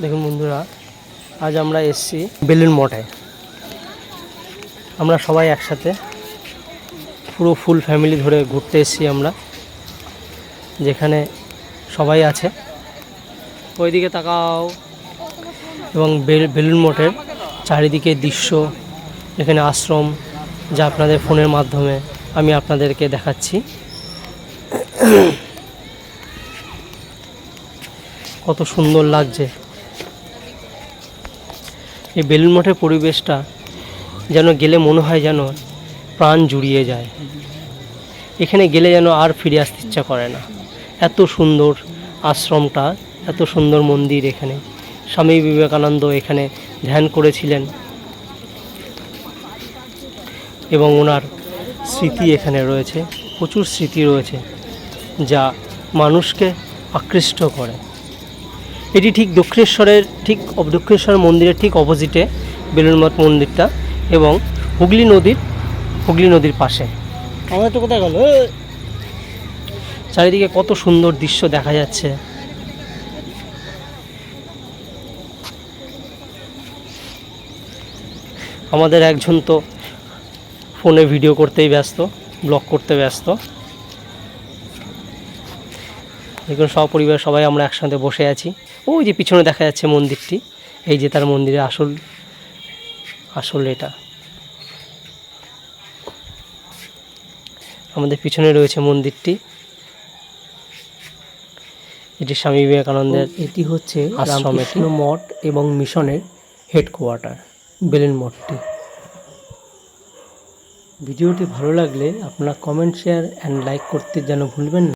দেখুন বন্ধুরা, আজ আমরা এসেছি বেলুন মঠে। আমরা সবাই একসাথে পুরো ফুল ফ্যামিলি ধরে ঘুরতে এসেছি আমরা, যেখানে সবাই আছে। ওইদিকে তাকাও। এবং বেল- বেলুন মঠের চারিদিকে দৃশ্য, এখানে আশ্রম, যা আপনাদের ফোনের মাধ্যমে আমি আপনাদেরকে দেখাচ্ছি। কত সুন্দর লাগছে। এই বেলুন মঠের পরিবেশটা যেন গেলে মনে হয় যেন প্রাণ জুড়িয়ে যায়। এখানে গেলে যেন আর ফিরে আসতে ইচ্ছা করে না। এত সুন্দর আশ্রমটা, এত সুন্দর মন্দির এখানে। স্বামী বিবেকানন্দ এখানে ধ্যান করেছিলেন এবং ওনার স্মৃতি এখানে রয়েছে, প্রচুর স্মৃতি রয়েছে যা মানুষকে আকৃষ্ট করে। এটি ঠিক দক্ষিণেশ্বরের ঠিক দক্ষিণেশ্বর মন্দিরের ঠিক অপোজিটে বেলুড়মঠ মন্দিরটা এবং হুগলি নদীর হুগলি নদীর পাশে। আমার তো কোথায় গেল? চারিদিকে কত সুন্দর দৃশ্য দেখা যাচ্ছে। আমাদের একজন তো ফোনে ভিডিও করতেই ব্যস্ত ব্লগ করতে ব্যস্ত। দেখুন সপরিবার সবাই আমরা একসাথে বসে আছি। ওই যে পিছনে দেখা যাচ্ছে মন্দিরটি এই যে তার মন্দিরের আসল আসল এটা। আমাদের পিছনে রয়েছে মন্দিরটি। এটি স্বামী বিবেকানন্দের এটি হচ্ছে রামকৃষ্ণ মঠ এবং মিশনের হেডকোয়ার্টার বেলেন মঠটি। ভিডিওটি ভালো লাগলে আপনারা কমেন্ট শেয়ার অ্যান্ড লাইক করতে যেন ভুলবেন না।